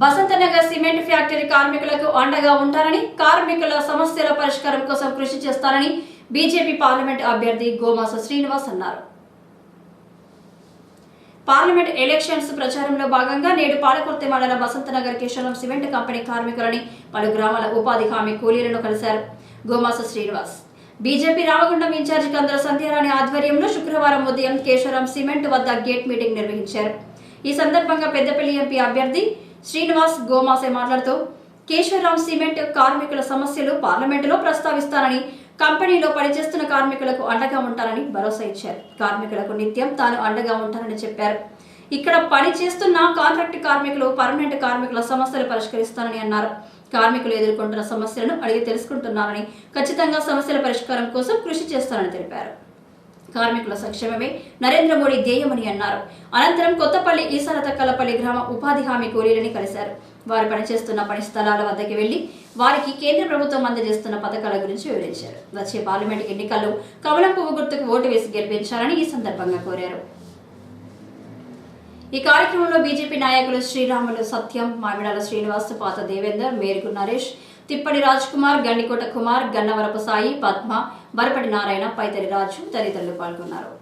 Basantnagar cement factory కార్మికులకు అండగా ఉంటారని కార్మికుల సమస్యల పరిష్కారం కోసం కృషి చేస్తారని బీజేపీ పార్లమెంట్ అభ్యర్థి గోమాస శ్రీనివాస్ అన్నారు. పార్లమెంట్ ఎలక్షన్స్ ప్రచారంలో భాగంగా నేడు పాలకుర్తి మండల బసంతనగర్ కిషోరం సిమెంట్ కంపెనీ కార్మికులని పలు గ్రామాల ఉపాధి హామీ కూలీలను కలిశారు Gomasa Srinivas. BJP Ramagundam in charge Kandara Sandhyarani ఆధ్వర్యంలో శుక్రవారం ఉదయం కేశవరం సిమెంట్ వద్ద గేట్ మీటింగ్ నిర్వహించారు. ఈ సందర్భంగా పెద్దపల్లి ఎంపీ అభ్యర్థి శ్రీనివాస్ గోమాసే మాట్లాడుతూ కేశవరామ్ సిమెంట్ కార్మికుల సమస్యలు పార్లమెంటులో ప్రస్తావిస్తానని కంపెనీలో పనిచేస్తున్న కార్మికులకు అండగా ఉంటానని భరోసా ఇచ్చారు. కార్మికులకు నిత్యం తాను అండగా ఉంటానని చెప్పారు. ఇక్కడ పని చేస్తున్న కాంట్రాక్ట్ కార్మికులు పర్మనెంట్ కార్మికుల సమస్యలు పరిష్కరిస్తానని అన్నారు. కార్మికులు ఎదుర్కొంటున్న సమస్యలను అడిగి తెలుసుకుంటున్నానని ఖచ్చితంగా సమస్యల పరిష్కారం కోసం కృషి చేస్తానని తెలిపారు. కార్మికుల సంక్షేమమే నరేంద్ర మోడీ ధ్యేయమని అన్నారు. అనంతరం కొత్తపల్లి ఈసాల తక్కలపల్లి గ్రామ ఉపాధి హామీ కూలీలని కలిశారు. వారు పనిచేస్తున్న పని స్థలాల వద్దకు వెళ్ళి వారికి కేంద్ర ప్రభుత్వం అందజేస్తున్న పథకాల గురించి వివరించారు. వచ్చే పార్లమెంట్ ఎన్నికల్లో కమలం పువ్వు గుర్తుకు ఓటు వేసి గెలిపించాలని ఈ సందర్భంగా కోరారు. ఈ కార్యక్రమంలో బీజేపీ నాయకులు శ్రీరాములు సత్యం మామిడాల శ్రీనివాస్ పాత దేవేందర్ మేరుగు నరేష్ తిప్పటి రాజ్ కుమార్ గండికోట కుమార్ గన్నవరపు సాయి పద్మ వరపటి నారాయణ పైతరి రాజు తదితరులు పాల్గొన్నారు.